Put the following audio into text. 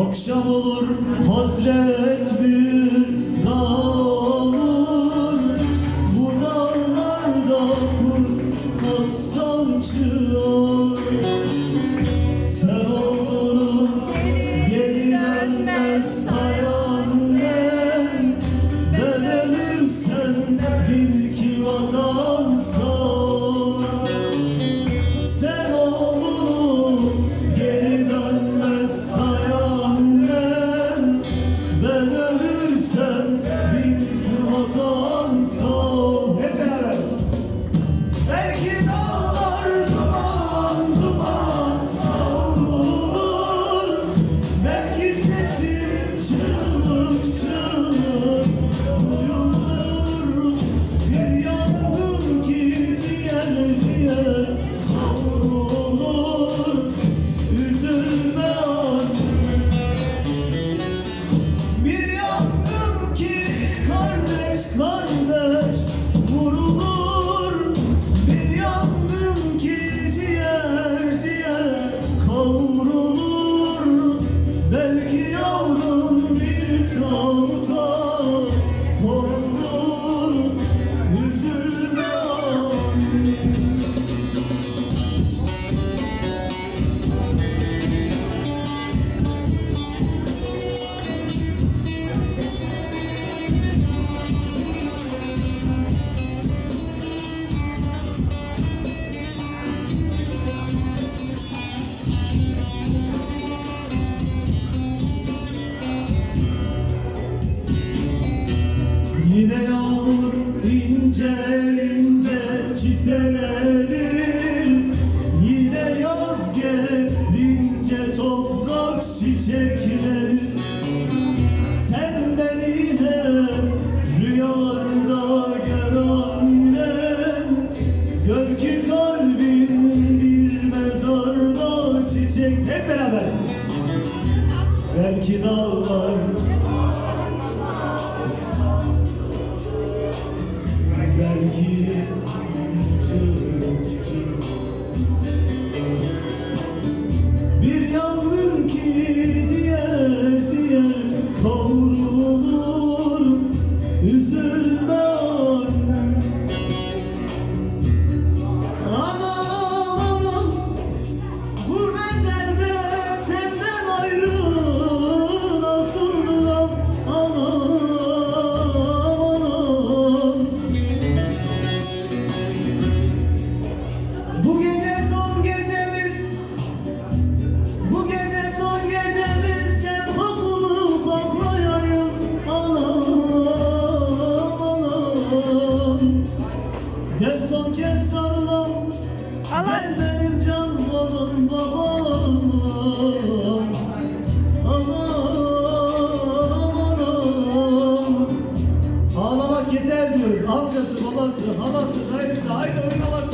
Akşam olur hasret bir Ben ölürsem bil vatan sağ Hep beraber. Belki dağlar kardeş vurulur. Bir yandım ki ciğer ciğer kavrulur. Belki yavrum bir tavuta ince ince çiselenir Yine yaz gelince toprak çiçeklenir Sen beni hep rüyalarda gör annem. Gör ki kalbim bir mezarda çiçek. Hep beraber. Belki dağlar Belki kez sarılalım Gel benim canım oğlum babam Anam anam Ağlamak yeter diyoruz. Amcası, babası, halası, dayısı, haydi oynamasın.